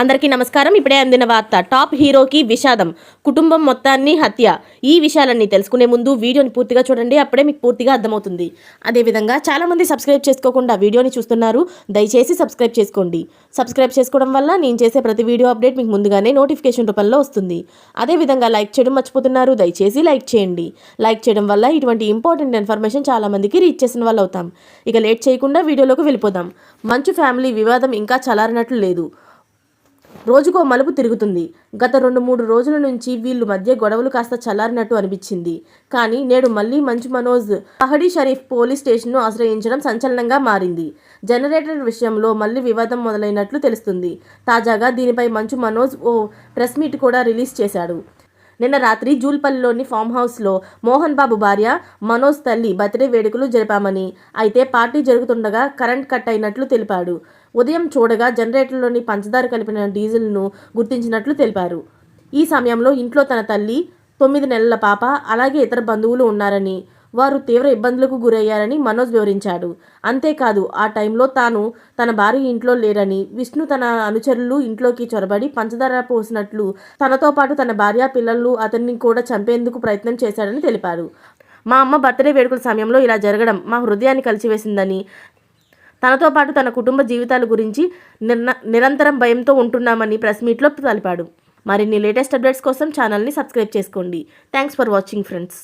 అందరికీ నమస్కారం. ఇప్పుడే అందిన వార్త టాప్ హీరోకి విషాదం కుటుంబం మొత్తాన్ని హత్య. ఈ విషయాలన్నీ తెలుసుకునే ముందు వీడియోని పూర్తిగా చూడండి అప్పుడే మీకు పూర్తిగా అర్థమవుతుంది. అదేవిధంగా చాలామంది సబ్స్క్రైబ్ చేసుకోకుండా వీడియోని చూస్తున్నారు. దయచేసి సబ్స్క్రైబ్ చేసుకోండి. సబ్స్క్రైబ్ చేసుకోవడం వల్ల నేను చేసే ప్రతి వీడియో అప్డేట్ మీకు ముందుగానే నోటిఫికేషన్ రూపంలో వస్తుంది. అదేవిధంగా లైక్ చేయడం మర్చిపోతున్నారు. దయచేసి లైక్ చేయండి. లైక్ చేయడం వల్ల ఇటువంటి ఇంపార్టెంట్ ఇన్ఫర్మేషన్ చాలామందికి రీచ్ చేసిన వాళ్ళు అవుతాం ఇక లేట్ చేయకుండా వీడియోలోకి వెళ్ళిపోదాం. మంచు ఫ్యామిలీ వివాదం ఇంకా చలారినట్లు లేదు. రోజుకో మలుపు తిరుగుతుంది. గత రెండు మూడు రోజుల నుంచి వీళ్ళు మధ్య గొడవలు కాస్త చల్లారినట్టు అనిపించింది. కానీ నేడు మళ్ళీ మంచు మనోజ్ పహడీ షరీఫ్ పోలీస్ స్టేషన్ను ఆశ్రయించడం సంచలనంగా మారింది. జనరేటర్ విషయంలో మళ్ళీ వివాదం మొదలైనట్లు తెలుస్తుంది. తాజాగా దీనిపై మంచు మనోజ్ ఓ ప్రెస్ మీట్ కూడా రిలీజ్ చేశాడు. నిన్న రాత్రి జూల్పల్లిలోని ఫామ్ హౌస్లో మోహన్ బాబు భార్య మనోజ్ తల్లి బర్త్డే వేడుకలు జరిపామని. అయితే పార్టీ జరుగుతుండగా కరెంట్ కట్ అయినట్లు తెలిపాడు. ఉదయం చూడగా జనరేటర్లోని పంచదార కలిపిన డీజిల్ను గుర్తించినట్లు తెలిపారు. ఈ సమయంలో ఇంట్లో తన తల్లి తొమ్మిది నెలల పాప అలాగే ఇతర బంధువులు ఉన్నారని వారు తీవ్ర ఇబ్బందులకు గురయ్యారని మనోజ్ వివరించాడు. అంతేకాదు ఆ టైంలో తాను తన భార్య ఇంట్లో లేరని విష్ణు తన అనుచరులు ఇంట్లోకి చొరబడి పంచదార పోసినట్లు తనతో పాటు తన భార్య పిల్లలు అతన్ని కూడా చంపేందుకు ప్రయత్నం చేశాడని తెలిపారు. మా అమ్మ బర్త్డే వేడుకల సమయంలో ఇలా జరగడం మా హృదయాన్ని కలిచివేసిందని తనతో పాటు తన కుటుంబ జీవితాల గురించి నిరంతరం భయంతో ఉంటున్నామని ప్రెస్ మీట్లో తెలిపాడు. మరిన్ని లేటెస్ట్ అప్డేట్స్ కోసం ఛానల్ని సబ్స్క్రైబ్ చేసుకోండి. Thanks for watching friends.